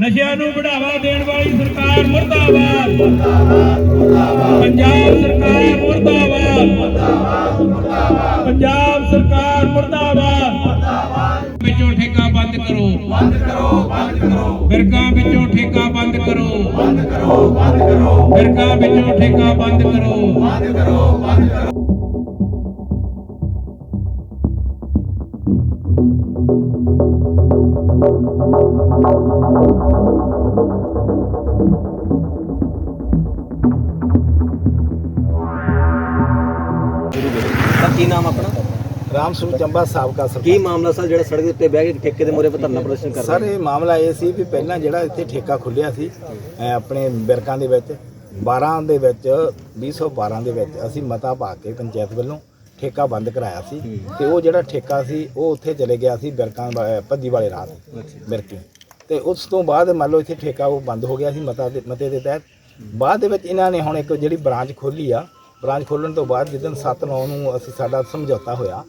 ਨਸ਼ਿਆਂ ਨੂੰ ਬੜਾਵਾ ਦੇਣ ਵਾਲੀ ਸਰਕਾਰ ਮੁਰਦਾਬਾਦ। ਪੰਜਾਬ ਸਰਕਾਰ ਮੁਰਦਾਬਾਦ। ਪੰਜਾਬ ਸਰਕਾਰ ਮੁਰਦਾਬਾਦ। ਵਿੱਚੋਂ ਠੇਕਾ ਬੰਦ ਕਰੋ। ਬੰਦ ਕਰੋ ਬੰਦ ਕਰੋ ਬਿਰਕਾਂ ਵਿੱਚੋਂ ਠੇਕਾ ਬੰਦ ਕਰੋ। ਬੰਦ ਕਰੋ ਬੰਦ ਕਰੋ ਬਿਰਕਾਂ ਵਿੱਚੋਂ ਠੇਕਾ ਬੰਦ ਕਰੋ। ਸਰ ਕੀ ਨਾਮ ਆਪਣਾ? ਰਾਮ ਸਿੰਘ ਚੰਬਾ ਸਾਬਕਾ ਸਰਪੰਚ। ਕੀ ਮਾਮਲਾ ਸਰ ਜਿਹੜਾ ਸੜਕ ਦੇ ਉੱਤੇ ਬਹਿ ਕੇ ਠੇਕੇ ਦੇ ਮੋਰੇ ਤੇ ਧਰਨਾ ਪ੍ਰਦਰਸ਼ਨ ਕਰ ਸਰ ਇਹ ਮਾਮਲਾ ਇਹ ਸੀ ਵੀ ਪਹਿਲਾਂ ਜਿਹੜਾ ਇੱਥੇ ਠੇਕਾ ਖੁੱਲਿਆ ਸੀ ਅਹ ਆਪਣੇ ਬਿਰਕਾਂ ਦੇ ਵਿੱਚ 12 ਦੇ ਵਿੱਚ 2012 ਦੇ ਵਿੱਚ ਅਸੀਂ ਮਤਾ ਪਾ ਕੇ ਪੰਚਾਇਤ ਵੱਲੋਂ ਠੇਕਾ ਬੰਦ ਕਰਾਇਆ ਸੀ ਤੇ ਉਹ ਜਿਹੜਾ ਠੇਕਾ ਸੀ ਉਹ ਉੱਥੇ ਚਲੇ ਗਿਆ ਸੀ ਬਿਰਕਾਂ ਵਾ- ਭੱਦੀ ਵਾਲੇ ਰਾਹ ਤੇ ਬਿਰਕੀ। ਤੇ ਉਸ ਤੋਂ ਬਾਅਦ ਮੰਨ ਲਓ ਇੱਥੇ ਠੇਕਾ ਉਹ ਬੰਦ ਹੋ ਗਿਆ ਸੀ ਮਤਾ ਦੇ ਮਤੇ ਦੇ ਤਹਿਤ। ਬਾਅਦ ਦੇ ਵਿੱਚ ਇਹਨਾਂ ਨੇ ਹੁਣ ਇੱਕ ਜਿਹੜੀ ਬ੍ਰਾਂਚ ਖੋਲੀ ਆ ਬ੍ਰਾਂਚ ਖੋਲਣ ਤੋਂ ਬਾਅਦ ਜਿੱਦਣ 7-9 ਨੂੰ ਅਸੀਂ ਸਾਡਾ ਸਮਝੌਤਾ ਹੋਇਆ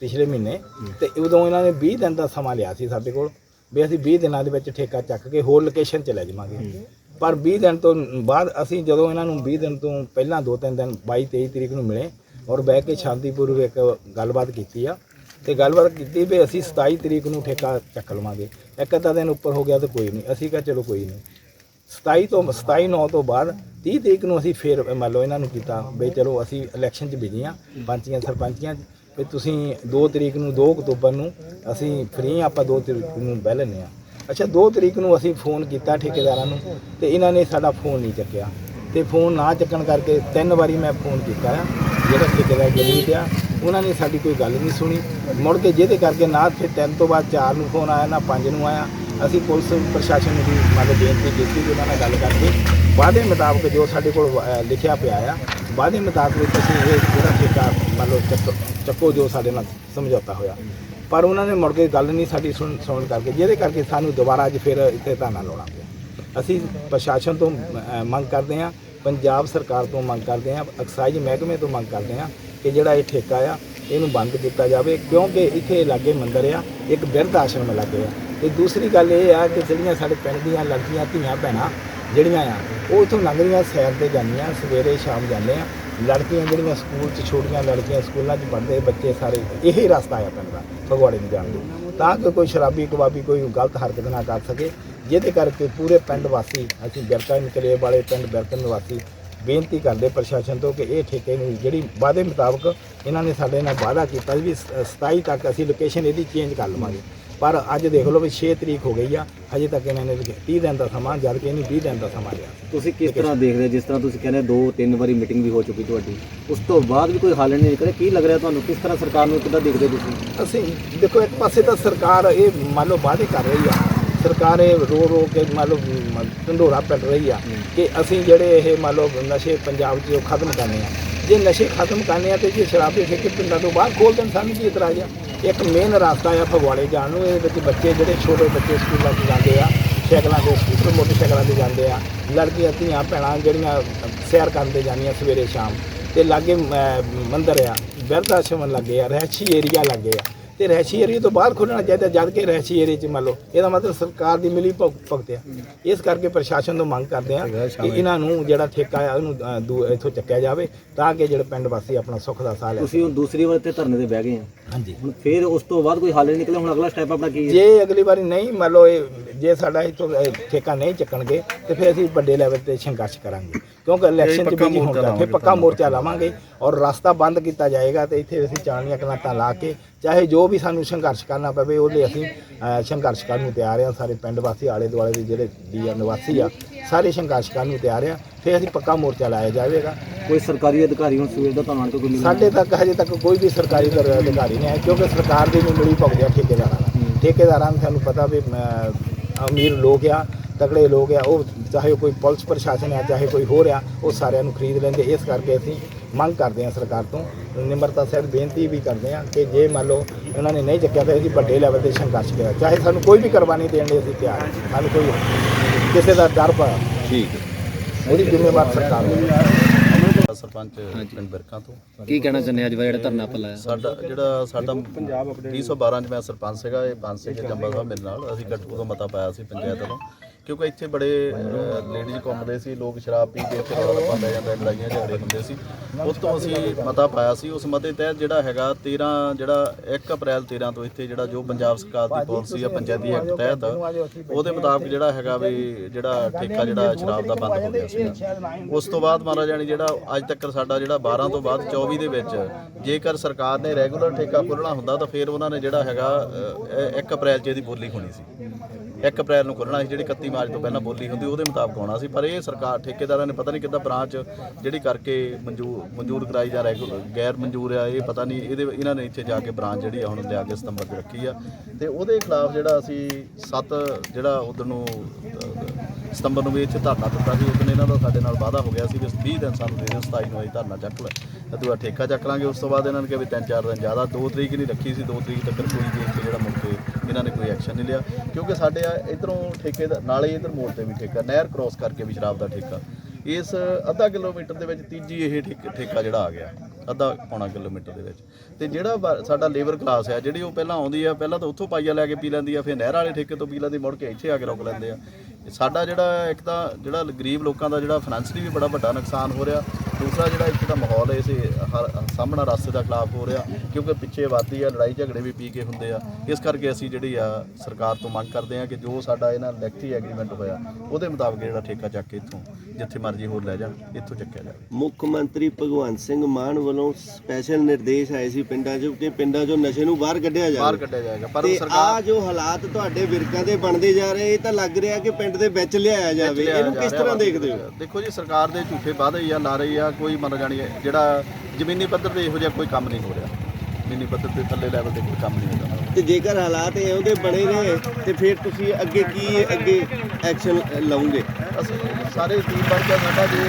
ਪਿਛਲੇ ਮਹੀਨੇ ਤੇ ਉਦੋਂ ਇਹਨਾਂ ਨੇ 20 ਦਿਨ ਦਾ ਸਮਾਂ ਲਿਆ ਸੀ ਸਾਡੇ ਕੋਲ ਵੀ ਅਸੀਂ 20 ਦਿਨਾਂ ਦੇ ਵਿੱਚ ਠੇਕਾ ਚੱਕ ਕੇ ਹੋਰ ਲੋਕੇਸ਼ਨ ਚ ਲੈ ਜਾਵਾਂਗੇ। ਪਰ 20 ਦਿਨ ਤੋਂ ਬਾਅਦ ਅਸੀਂ ਜਦੋਂ ਇਹਨਾਂ ਨੂੰ 20 ਦਿਨ ਤੋਂ ਪਹਿਲਾਂ ਦੋ ਤਿੰਨ ਦਿਨ 22 23 ਤਰੀਕ ਨੂੰ ਮਿਲੇ ਔਰ ਬਹਿ ਕੇ ਸ਼ਾਂਤੀਪੂਰਵਕ ਇੱਕ ਗੱਲਬਾਤ ਕੀਤੀ ਆ। ਤੇ ਗੱਲਬਾਤ ਕੀਤੀ ਵੀ ਅਸੀਂ 27 ਤਰੀਕ ਨੂੰ ਠੇਕਾ ਚੱਕ ਲਵਾਂਗੇ। ਇੱਕ ਅੱਧਾ ਦਿਨ ਉੱਪਰ ਹੋ ਗਿਆ ਤਾਂ ਕੋਈ ਨਹੀਂ। ਅਸੀਂ ਕਿਹਾ ਚਲੋ ਕੋਈ ਨਹੀਂ। 27 ਤੋਂ 27 9 ਤੋਂ ਬਾਅਦ 30 ਤਰੀਕ ਨੂੰ ਅਸੀਂ ਫੇਰ ਮੰਨ ਲਓ ਇਹਨਾਂ ਨੂੰ ਕੀਤਾ ਵੀ ਚਲੋ ਅਸੀਂ ਇਲੈਕਸ਼ਨ 'ਚ ਬਿਜ਼ੀ ਹਾਂ ਪੰਚੀਆਂ, ਸਰਪੰਚੀਆਂ। 'ਚ ਵੀ ਤੁਸੀਂ 2 ਤਰੀਕ ਨੂੰ 2 ਅਕਤੂਬਰ ਨੂੰ ਅਸੀਂ ਫ੍ਰੀ ਆਪਾਂ 2 ਤਰੀਕ ਨੂੰ ਬਹਿ ਲੈਂਦੇ ਹਾਂ ਅੱਛਾ 2 ਤਰੀਕ ਨੂੰ ਅਸੀਂ ਫੋਨ ਕੀਤਾ ਠੇਕੇਦਾਰਾਂ ਨੂੰ ਤੇ ਇਹਨਾਂ ਨੇ ਸਾਡਾ ਫੋਨ ਨਹੀਂ ਚੱਕਿਆ। ਤੇ ਫੋਨ ਨਾ ਚੱਕਣ ਕਰਕੇ ਤਿੰਨ ਵਾਰੀ ਮੈਂ ਫੋਨ ਕੀਤਾ ਆ। ਜਿਹੜਾ ਠੇਕੇਦਾਰ ਗਰੀਬ ਆ ਉਹਨਾਂ ਨੇ ਸਾਡੀ ਕੋਈ ਗੱਲ ਨਹੀਂ ਸੁਣੀ। ਮੁੜ ਕੇ ਜਿਹਦੇ ਕਰਕੇ ਨਾ ਫਿਰ ਤਿੰਨ ਤੋਂ ਬਾਅਦ ਚਾਰ ਨੂੰ ਫੋਨ ਆਇਆ, ਨਾ ਪੰਜ ਨੂੰ ਆਇਆ। ਅਸੀਂ ਪੁਲਿਸ ਪ੍ਰਸ਼ਾਸਨ ਨੂੰ ਵੀ ਮਤਲਬ ਬੇਨਤੀ ਕੀਤੀ ਕਿ ਉਹਨਾਂ ਨਾਲ ਗੱਲ ਕਰਕੇ ਵਾਅਦੇ ਮੁਤਾਬਕ ਜੋ ਸਾਡੇ ਕੋਲ ਲਿਖਿਆ ਪਿਆ ਆ, ਵਾਅਦੇ ਮੁਤਾਬਕ ਅਸੀਂ ਇਹ ਜਿਹੜਾ ਠੇਕਾ ਮਤਲਬ ਚੱਕੋ ਚੱਕੋ ਜੋ ਸਾਡੇ ਨਾਲ ਸਮਝੌਤਾ ਹੋਇਆ। ਪਰ ਉਹਨਾਂ ਨੇ ਮੁੜ ਕੇ ਗੱਲ ਨਹੀਂ ਸਾਡੀ ਸੁਣ ਸੁਣ ਕਰਕੇ, ਜਿਹਦੇ ਕਰਕੇ ਸਾਨੂੰ ਦੁਬਾਰਾ ਅੱਜ ਫਿਰ ਇੱਥੇ ਧਰਨਾ ਲਾਉਣਾ ਪਿਆ। ਅਸੀਂ ਪ੍ਰਸ਼ਾਸਨ ਤੋਂ ਮੰਗ ਕਰਦੇ ਹਾਂ ਪੰਜਾਬ ਸਰਕਾਰ ਤੋਂ ਮੰਗ ਕਰਦੇ ਹਾਂ, ਐਕਸਾਈਜ਼ ਮਹਿਕਮੇ ਤੋਂ ਮੰਗ ਕਰਦੇ ਹਾਂ ਕਿ ਜਿਹੜਾ ਇਹ ਠੇਕਾ ਆ, ਇਹਨੂੰ ਬੰਦ ਕੀਤਾ ਜਾਵੇ, ਕਿਉਂਕਿ ਇੱਥੇ ਲਾਗੇ ਮੰਦਰ ਆ, ਇੱਕ ਬਿਰਧ ਆਸ਼ਰਮ ਲਾਗੇ ਆ। ਤੇ ਦੂਸਰੀ ਗੱਲ ਇਹ ਆ ਕਿ ਜਿਹੜੀਆਂ ਸਾਡੇ ਪਿੰਡ ਦੀਆਂ ਲੜਕੀਆਂ, ਧੀਆਂ, ਭੈਣਾਂ ਜਿਹੜੀਆਂ ਆ, ਉਹ ਇਥੋਂ ਲੰਘਦੀਆਂ ਸੈਰ ਤੇ ਜਾਂਦੀਆਂ, ਸਵੇਰੇ ਸ਼ਾਮ ਜਾਂਦੇ ਆ। ਲੜਕੀਆਂ ਜਿਹੜੀਆਂ ਸਕੂਲ 'ਚ, ਛੋਟੀਆਂ ਲੜਕੀਆਂ ਸਕੂਲਾਂ 'ਚ ਪੜ੍ਹਦੇ ਬੱਚੇ ਸਾਰੇ, ਇਹੀ ਰਸਤਾ ਆ ਪਿੰਡ ਦਾ, ਫਗਵਾੜੇ ਨੂੰ ਜਾਣ ਦਾ ਤਾਂ ਕਿ ਕੋਈ ਸ਼ਰਾਬੀ, ਕਬਾਬੀ ਕੋਈ ਗਲਤ ਹਰਕਤ ਨਾ ਕਰ ਸਕੇ ਜਿਹਦੇ ਕਰਕੇ ਪੂਰੇ ਪਿੰਡ ਵਾਸੀ ਅਸੀਂ ਬਿਰਕਾ ਨਿਕਲੇ ਵਾਲੇ ਪਿੰਡ ਬਿਰਕਨ ਨਿਵਾਸੀ ਬੇਨਤੀ ਕਰਦੇ ਪ੍ਰਸ਼ਾਸਨ ਤੋਂ ਕਿ ਇਹ ਠੇਕੇ ਨੂੰ ਜਿਹੜੀ ਵਾਅਦੇ ਮੁਤਾਬਕ ਇਹਨਾਂ ਨੇ ਸਾਡੇ ਨਾਲ ਵਾਅਦਾ ਕੀਤਾ ਵੀ ਸ- 27 ਤੱਕ ਅਸੀਂ ਲੋਕੇਸ਼ਨ ਇਹਦੀ ਚੇਂਜ ਕਰ ਲਵਾਂਗੇ। ਪਰ ਅੱਜ ਦੇਖ ਲਓ ਵੀ 6 ਤਰੀਕ ਹੋ ਗਈ ਆ ਹਜੇ ਤੱਕ ਇਹਨਾਂ ਨੇ 30 ਦਿਨ ਦਾ ਸਮਾਂ ਜਦ ਕਿ ਇਹਨੂੰ 20 ਦਿਨ ਦਾ ਸਮਾਂ ਲਿਆ। ਤੁਸੀਂ ਕਿਸ ਤਰ੍ਹਾਂ ਦੇਖਦੇ ਹੋ? ਜਿਸ ਤਰ੍ਹਾਂ ਤੁਸੀਂ ਕਹਿੰਦੇ ਦੋ ਤਿੰਨ ਵਾਰੀ ਮੀਟਿੰਗ ਵੀ ਹੋ ਚੁੱਕੀ ਤੁਹਾਡੀ। ਉਸ ਤੋਂ ਬਾਅਦ ਵੀ ਕੋਈ ਹੱਲ ਨਹੀਂ ਨਿਕਲਿਆ। ਕੀ ਲੱਗ ਰਿਹਾ ਤੁਹਾਨੂੰ? ਕਿਸ ਤਰ੍ਹਾਂ ਸਰਕਾਰ ਨੂੰ ਕਿੱਦਾਂ ਦੇਖਦੇ ਹੋ ਤੁਸੀਂ? ਅਸੀਂ ਦੇਖੋ ਇੱਕ ਪਾਸੇ ਤਾਂ ਸਰਕਾਰ ਇਹ ਮੰਨ ਲਓ ਵਾਅਦੇ ਕਰ ਰਹੀ ਆ। ਸਰਕਾਰ ਇਹ ਰੋ ਰੋ ਕੇ ਮੰਨ ਲਓ ਢੰਡੋਰਾ ਪਿੱਟ ਰਹੀ ਆ ਕਿ ਅਸੀਂ ਜਿਹੜੇ ਇਹ ਮੰਨ ਲਓ ਨਸ਼ੇ ਪੰਜਾਬ 'ਚ ਖਤਮ ਕਰਨੇ ਆ। ਜੇ ਨਸ਼ੇ ਖਤਮ ਕਰਨੇ ਆ ਤੇ ਜੇ ਸ਼ਰਾਬੀ ਠੇਕੇ ਪਿੰਡਾਂ ਤੋਂ ਬਾਹਰ ਖੋਲ ਦੇਣ ਸਾਨੂੰ ਕੀ ਇਤਰਾਜ਼ ਆ? ਇੱਕ ਮੇਨ ਰਸਤਾ ਆ ਫਗਵਾੜੇ ਜਾਣ ਨੂੰ ਇਹਦੇ ਵਿੱਚ ਬੱਚੇ ਜਿਹੜੇ ਛੋਟੇ ਬੱਚੇ ਸਕੂਲਾਂ 'ਚ ਜਾਂਦੇ ਆ ਸਾਈਕਲਾਂ ਤੇ ਸਕੂਟਰ ਮੋਟਰਸਾਈਕਲਾਂ ਤੇ ਜਾਂਦੇ ਆ। ਲੜਕੀਆਂ ਧੀਆਂ ਭੈਣਾਂ ਜਿਹੜੀਆਂ ਸੈਰ ਕਰਨ ਤੇ ਜਾਂਦੀਆਂ ਸਵੇਰੇ ਸ਼ਾਮ। ਤੇ ਲਾਗੇ ਮੰਦਿਰ ਆ ਬਿਰਧ ਆਸ਼ਰਮ ਲੱਗੇ ਆ ਰਹਿਸ਼ੀ ਏਰੀਆ ਲੱਗੇ ਆ। ਤੇ ਰਹਿਸ਼ੀ ਏਰੀਆ ਤੋਂ ਬਾਹਰ ਖੋਲਣਾ ਚਾਹੀਦਾ ਜਦ ਕਿ ਰਹਿਸ਼ੀ ਏਰੀਆ 'ਚ ਮੰਨ ਲਓ ਇਹਦਾ ਮਤਲਬ ਸਰਕਾਰ ਦੀ ਮਿਲੀ ਭੁਗ- ਭੁਗਤ ਆ। ਇਸ ਕਰਕੇ ਪ੍ਰਸ਼ਾਸਨ ਤੋਂ ਮੰਗ ਕਰਦੇ ਆ ਕਿ ਇਹਨਾਂ ਨੂੰ ਜਿਹੜਾ ਠੇਕਾ ਆ ਉਹਨੂੰ ਇੱਥੋਂ ਚੱਕਿਆ ਜਾਵੇ ਤਾਂ ਕਿ ਜਿਹੜੇ ਪਿੰਡ ਵਾਸੀ ਆਪਣਾ ਸੁੱਖ ਦਾ ਸਾਹ ਲੈ ਤੁਸੀਂ ਹੁਣ ਦੂਸਰੀ ਵਾਰ ਤੇ ਧਰਨੇ ਤੇ ਬਹਿ ਗਏ ਆ। ਹਾਂਜੀ। ਹੁਣ ਫਿਰ ਉਸ ਤੋਂ ਬਾਅਦ ਕੋਈ ਹੱਲ ਨਹੀਂ ਨਿਕਲਿਆ ਹੁਣ ਅਗਲਾ ਸਟੈਪ ਆਪਣਾ ਕੀ ਹੈ? ਜੇ ਅਗਲੀ ਵਾਰੀ ਨਹੀਂ ਮੰਨ ਲਓ ਇਹ ਜੇ ਸਾਡਾ ਇੱਥੋਂ ਠੇਕਾ ਨਹੀਂ ਚੱਕਣਗੇ ਤੇ ਫਿਰ ਅਸੀਂ ਵੱਡੇ ਲੈਵਲ ਤੇ ਸੰਘਰਸ਼ ਕਰਾਂਗੇ। ਕਿਉਂਕਿ ਇਲੈਕਸ਼ਨ 'ਚ ਬਿਜ਼ੀ ਹੁੰਦਾ। ਫਿਰ ਪੱਕਾ ਮੋਰਚਾ ਲਾਵਾਂਗੇ ਔਰ ਰਸਤਾ ਬੰਦ ਕੀਤਾ ਜਾਏਗਾ ਤੇ ਇੱਥੇ ਅਸੀਂ ਚਾਣੀਆਂ ਕਨਾਤਾਂ ਲਾ ਕੇ ਚਾਹੇ ਜੋ ਵੀ ਸਾਨੂੰ ਸੰਘਰਸ਼ ਕਰਨਾ ਪਵੇ ਉਹਦੇ ਅਸੀਂ ਅ, ਸੰਘਰਸ਼ ਕਰਨ ਨੂੰ ਤਿਆਰ ਆ ਸਾਰੇ ਪਿੰਡ ਵਾਸੀ ਆਲੇ ਦੁਆਲੇ ਦੇ ਜਿਹੜੇ ਡੀ ਨਿਵਾਸੀ ਆ ਸਾਰੇ ਸੰਘਰਸ਼ ਕਰਨ ਨੂੰ ਤਿਆਰ ਆ ਫਿਰ ਅਸੀਂ ਪੱਕਾ ਮੋਰਚਾ ਲਾਇਆ ਜਾਵੇਗਾ। ਕੋਈ ਸਰਕਾਰੀ ਅਧਿਕਾਰੀ ਹੁਣ ਸਵੇਰ ਦਾ ਕੇ ਕੋਈ ਮਿਲਿਆ ਸਾਡੇ ਤੱਕ ਹਜੇ ਤੱਕ ਕੋਈ ਵੀ ਸਰਕਾਰੀ ਦਰ- ਅਧਿਕਾਰੀ ਨਹੀਂ ਆਇਆ ਕਿਉਂਕਿ ਸਰਕਾਰ ਦੀ ਨਹੀਂ ਮਿਲੀ ਭੁਗਦੇ ਆ ਠੇਕੇਦਾਰਾਂ ਨਾਲ। ਠੇਕੇਦਾਰਾਂ ਨੂੰ ਸਾਨੂੰ ਪਤਾ ਵੀ ਅਮ, ਅਮੀਰ ਲੋਕ ਆ ਤਕੜੇ ਲੋਕ ਆ ਉਹ ਚਾਹੇ ਕੋਈ ਪੁਲਿਸ ਪ੍ਰਸ਼ਾਸਨ ਆ ਚਾਹੇ ਕੋਈ ਹੋਰ ਆ ਉਹ ਸਾਰਿਆਂ ਨੂੰ ਖਰੀਦ ਲੈਂਦੇ। ਇਸ ਕਰਕੇ ਅਸੀਂ ਮੰਗ ਕਰਦੇ ਹਾਂ ਸਰਕਾਰ ਤੋਂ ਨਿਮਰਤਾ ਸਹਿਤ ਬੇਨਤੀ ਵੀ ਕਰਦੇ ਹਾਂ ਕਿ ਜੇ ਮੰਨ ਲਓ ਉਹਨਾਂ ਨੇ ਨਹੀਂ ਚੱਕਿਆ ਤਾਂ ਅਸੀਂ ਵੱਡੇ ਲੈਵਲ ਤੇ ਸੰਘਰਸ਼ ਕਰਾਂ ਚਾਹੇ ਸਾਨੂੰ ਕੋਈ ਵੀ ਕੁਰਬਾਨੀ ਦੇਣ ਲਈ ਅਸੀਂ ਤਿਆਰ ਹਾਂ। ਸਾਨੂੰ ਕੋਈ ਕਿਸੇ ਦਾ ਡਰ ਪਾ ਠੀਕ ਉਹਦੀ ਜ਼ਿੰਮੇਵਾਰ ਸਰਕਾਰ ਹੈ। ਸਰਪੰਚ ਪਿੰਡ ਬਿਰਕਾਂ ਤੋਂ। ਕੀ ਕਹਿਣਾ ਚਾਹੁੰਦੇ ਅੱਜ ਜਿਹੜਾ ਧਰਨਾ ਆਪਾਂ ਲਾਇਆ ਸਾਡਾ ਜਿਹੜਾ ਸਾਡਾ 2012 ਚ ਮੈਂ ਸਰਪੰਚ ਸੀਗਾ ਇਹ ਪੰਜ ਸਿੰਘ ਜੰਬਾ ਸਾਹਿਬ ਮੇਰੇ ਨਾਲ। ਅਸੀਂ ਗੱਟੂ ਤੋਂ ਮਤਾ ਪਾਇਆ ਸੀ ਪੰਚਾਇਤ ਵੱਲੋਂ। ਕਿਉਂਕਿ ਇੱਥੇ ਬੜੇ ਲੇਡੀਜ਼ ਘੁੰਮਦੇ ਸੀ, ਲੋਕ ਸ਼ਰਾਬ ਪੀ ਕੇ ਇੱਥੇ ਰੌਲਾ ਰੱਪਾ ਜਾਂਦਾ, ਲੜਾਈਆਂ ਝਗੜੇ ਹੁੰਦੇ ਸੀ। ਉਸ ਤੋਂ ਅਸੀਂ ਮਤਾ ਪਾਇਆ ਸੀ, ਉਸ ਮਤੇ ਤਹਿਤ ਜਿਹੜਾ ਹੈਗਾ 13 ਜਿਹੜਾ 1 ਅਪ੍ਰੈਲ 13 ਤੋਂ ਇੱਥੇ ਜਿਹੜਾ ਜੋ ਪੰਜਾਬ ਸਰਕਾਰ ਦੀ ਪਾਲਿਸੀ ਆ ਪੰਚਾਇਤੀ ਐਕਟ ਤਹਿਤ, ਉਹਦੇ ਮੁਤਾਬਕ ਜਿਹੜਾ ਹੈਗਾ ਵੀ ਜਿਹੜਾ ਠੇਕਾ ਜਿਹੜਾ ਸ਼ਰਾਬ ਦਾ ਬੰਦ ਹੋ ਗਿਆ ਸੀ। ਉਸ ਤੋਂ ਬਾਅਦ ਮਹਾਰਾਜ ਜਾਨੀ ਜਿਹੜਾ ਅੱਜ ਤੱਕ ਸਾਡਾ ਜਿਹੜਾ 12 ਤੋਂ ਬਾਅਦ 24 ਦੇ ਵਿੱਚ ਜੇਕਰ ਸਰਕਾਰ ਨੇ ਰੈਗੂਲਰ ਠੇਕਾ ਖੋਲ੍ਹਣਾ ਹੁੰਦਾ ਤਾਂ ਫਿਰ ਉਹਨਾਂ ਨੇ ਜਿਹੜਾ ਹੈਗਾ 1 ਅਪ੍ਰੈਲ 'ਚ ਇਹਦੀ ਬੋਲੀ ਹੋਣੀ ਸੀ। 1 ਅਪ੍ਰੈਲ ਨੂੰ ਖੋਲ੍ਹਣਾ ਸੀ, ਜਿਹੜੀ 31 ਮਾਰਚ ਤੋਂ ਪਹਿਲਾਂ ਬੋਲੀ ਹੁੰਦੀ, ਉਹਦੇ ਮੁਤਾਬਕ ਹੋਣਾ ਸੀ, ਪਰ ਇਹ ਸਰਕਾਰ ਠੇਕੇਦਾਰਾਂ ਨੇ ਪਤਾ ਨਹੀਂ ਕਿੱਦਾਂ ਬ੍ਰਾਂਚ ਜਿਹੜੀ ਕਰਕੇ ਮਨਜ਼ੂਰ ਮਨਜ਼ੂਰ ਕਰਾਈ ਜਾ ਰੈਗੂਲਰ ਗੈਰ ਮਨਜ਼ੂਰ ਆ, ਇਹ ਪਤਾ ਨਹੀਂ, ਇਹਦੇ, ਇਹਨਾਂ ਨੇ ਇੱਥੇ ਜਾ ਕੇ ਬ੍ਰਾਂਚ ਜਿਹੜੀ ਆ, ਹੁਣ ਲਿਆ ਕੇ ਸਤੰਬਰ 'ਚ ਰੱਖੀ ਆ। ਤੇ ਉਹਦੇ ਖਿਲਾਫ ਜਿਹੜਾ ਅਸੀਂ 7 ਜਿਹੜਾ ਉਧਰ ਨੂੰ ਸਤੰਬਰ ਨੂੰ ਵੀ ਇੱਥੇ ਧਰਨਾ ਦਿੱਤਾ ਸੀ। ਉਸ ਦਿਨ ਇਹਨਾਂ ਦਾ ਸਾਡੇ ਨਾਲ ਵਾਅਦਾ ਹੋ ਗਿਆ ਸੀ ਵੀ 20 ਦਿਨ ਸਾਨੂੰ ਦੇ ਦਿਓ 27 ਨੂੰ ਅਸੀਂ ਧਰਨਾ ਚੱਕ ਲੈ। ਅਦੂਆ ਠੇਕਾ ਚੱਕ ਲਾਂਗੇ। ਉਸ ਤੋਂ ਬਾਅਦ ਇਹਨਾਂ ਨੇ ਕਿਹਾ ਵੀ ਤਿੰਨ ਚਾਰ ਦਿਨ ਜ਼ਿਆਦਾ 2 ਤਰੀਕ ਨਹੀਂ ਰੱਖੀ ਸੀ। 2 ਤਰੀਕ ਤੱਕ ਕੋਈ ਵੀ ਇੱਥੇ ਜਿਹੜਾ ਮੁੜ ਕੇ ਇਹਨਾਂ ਨੇ ਕੋਈ ਐਕਸ਼ਨ ਨਹੀਂ ਲਿਆ। ਕਿਉਂਕਿ ਸਾਡੇ ਆ ਇਧਰੋਂ ਠੇਕੇ ਦਾ, ਨਾਲੇ ਇਧਰ ਮੋੜ ਤੇ ਵੀ ਠੇਕਾ, ਨਹਿਰ ਕ੍ਰੋਸ ਕਰਕੇ ਵੀ ਸ਼ਰਾਬ ਦਾ ਠੇਕਾ। ਇਸ ਅੱਧਾ ਕਿਲੋਮੀਟਰ ਦੇ ਵਿੱਚ ਤੀਜੀ ਇਹ ਠੇਕ- ਠੇਕਾ ਜਿਹੜਾ ਆ ਗਿਆ, ਅੱਧਾ ਪੌਣਾ ਕਿਲੋਮੀਟਰ ਦੇ ਵਿੱਚ। ਤੇ ਜਿਹੜਾ ਵਾ- ਸਾਡਾ ਲੇਬਰ ਕਲਾਸ ਆ, ਜਿਹੜੀ ਉਹ ਪਹਿਲਾਂ ਆਉਂਦੀ ਆ, ਪਹਿਲਾਂ ਤਾਂ ਉੱਥੋਂ ਪਾਈਆ ਲੈ ਕੇ ਪੀ ਲੈਂਦੀ ਆ, ਫਿਰ ਨਹਿਰ ਵਾਲੇ ਠੇਕੇ ਤੋਂ ਪੀ ਲੈਂਦੀ, ਮੁੜ ਕੇ ਇੱਥੇ ਆ ਕੇ ਰੁਕ ਲੈਂਦੇ ਆ। ਸਾਡਾ ਜਿਹੜਾ ਇੱਕ ਤਾਂ ਜਿਹੜਾ ਗਰੀਬ ਲੋਕਾਂ ਦਾ ਜਿਹੜਾ ਫਾਈਨੈਂਸ਼ਲੀ ਵੀ ਬੜਾ ਵੱਡਾ ਨੁਕਸਾਨ ਹੋ ਰਿਹਾ ਦੂਸਰਾ ਜਿਹੜਾ ਇੱਥੇ ਦਾ ਮਾਹੌਲ ਹੈ ਇਸੇ ਹਰ- ਸਾਹਮਣਾ ਰਸਤੇ ਦਾ ਖਿਲਾਫ ਹੋ ਰਿਹਾ ਕਿਉਂਕਿ ਪਿੱਛੇ ਆਬਾਦੀ ਆ ਲੜਾਈ ਝਗੜੇ ਵੀ ਪੀ ਕੇ ਹੁੰਦੇ ਆ। ਇਸ ਕਰਕੇ ਅਸੀਂ ਜਿਹੜੀ ਆ ਸਰਕਾਰ ਤੋਂ ਮੰਗ ਕਰਦੇ ਆ ਕਿ ਜੋ ਸਾਡਾ ਇਹਨਾਂ ਲਿਖਤੀ ਐਗਰੀਮੈਂਟ ਹੋਇਆ ਉਹਦੇ ਮੁਤਾਬਕ ਜਿਹੜਾ ਠੇਕਾ ਚੱਕ ਕੇ ਇੱਥੋਂ ਜਿੱਥੇ ਮਰਜ਼ੀ ਹੋਰ ਲੈ ਜਾਣ ਇੱਥੋਂ ਚੱਕਿਆ ਜਾਵੇ। ਮੁੱਖ ਮੰਤਰੀ ਭਗਵੰਤ ਸਿੰਘ ਮਾਨ ਵੱਲੋਂ ਸਪੈਸ਼ਲ ਨਿਰਦੇਸ਼ ਆਏ ਸੀ ਪਿੰਡਾਂ 'ਚ ਕਿ ਪਿੰਡਾਂ 'ਚੋਂ ਨਸ਼ੇ ਨੂੰ ਬਾਹਰ ਕੱਢਿਆ ਬਾਹਰ ਜਾਵੇ ਕੱਢਿਆ ਜਾਏਗਾ ਪਰ ਤੇ ਆ ਸਰਕਾਰ ਜੋ ਹਾਲਾਤ ਤੁਹਾਡੇ ਵਿਰਕਾਂ ਦੇ ਬਣਦੇ ਜਾ ਰਹੇ ਇਹ ਤਾਂ ਲੱਗ ਰਿਹਾ ਕਿ ਪਿੰਡ ਦੇ ਵਿੱਚ ਲਿਆਇਆ ਜਾਵੇ। ਇਹਨੂੰ ਜਾ ਕਿਸ ਰਿਹਾ ਤਰ੍ਹਾਂ। ਦੇਖਦੇ ਹੋ? ਦੇਖੋ ਜੀ ਸਰਕਾਰ ਦੇ ਝੂਠੇ ਵਾਅਦੇ ਆ ਲਾ ਰਹੀ ਆ ਕੋਈ ਮੰਨ ਜਾਣੀ ਹੈ ਜਿਹੜਾ ਜ਼ਮੀਨੀ ਪੱਧਰ ਤੇ ਇਹੋ ਜਿਹਾ ਕੋਈ ਕੰਮ ਨਹੀਂ ਹੋ ਰਿਹਾ। ਜ਼ਮੀਨੀ ਪੱਧਰ ਤੇ ਥੱਲੇ ਲੈਵਲ ਤੇ ਕੋਈ ਕੰਮ ਨਹੀਂ ਹੁੰਦਾ ਤੇ ਜੇਕਰ ਹਾਲਾਤ ਇਹੋ ਦੇ ਬਣੇ ਰਹੇ ਤੇ ਫਿਰ ਤੁਸੀਂ ਅੱਗੇ ਕੀ ਅੱਗੇ ਐਕਸ਼ਨ ਲਓਗੇ ਅਸੀਂ ਸਾਰੇ ਟੀਮ ਵਰਕ ਆ ਸਾਡਾ ਜੇ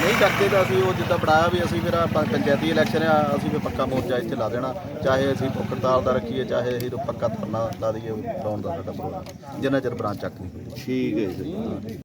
ਨਹੀਂ ਕਰਦੇ ਤਾਂ ਅਸੀਂ ਉਹ ਜਿੱਦਾਂ ਬਣਾਇਆ ਵੀ ਅਸੀਂ ਫਿਰ ਆਪਾਂ ਪੰਚਾਇਤੀ ਇਲੈਕਸ਼ਨ ਆ ਅਸੀਂ ਫਿਰ ਪੱਕਾ ਮੋਰਚਾ ਇੱਥੇ ਲਾ ਦੇਣਾ। ਚਾਹੇ ਅਸੀਂ ਹੜਤਾਲ ਦਾ ਰੱਖੀਏ ਚਾਹੇ ਅਸੀਂ ਪੱਕਾ ਧਰਨਾ ਲਾ ਦਈਏ ਲਾਉਣ ਦਾ ਸਾਡਾ ਪ੍ਰੋਗਰਾਮ। ਜਿੰਨਾ ਚਿਰ ਬ੍ਰਾਂਚ ਚੱਕ ਨਹੀਂ ਠੀਕ ਹੈ ਜੀ।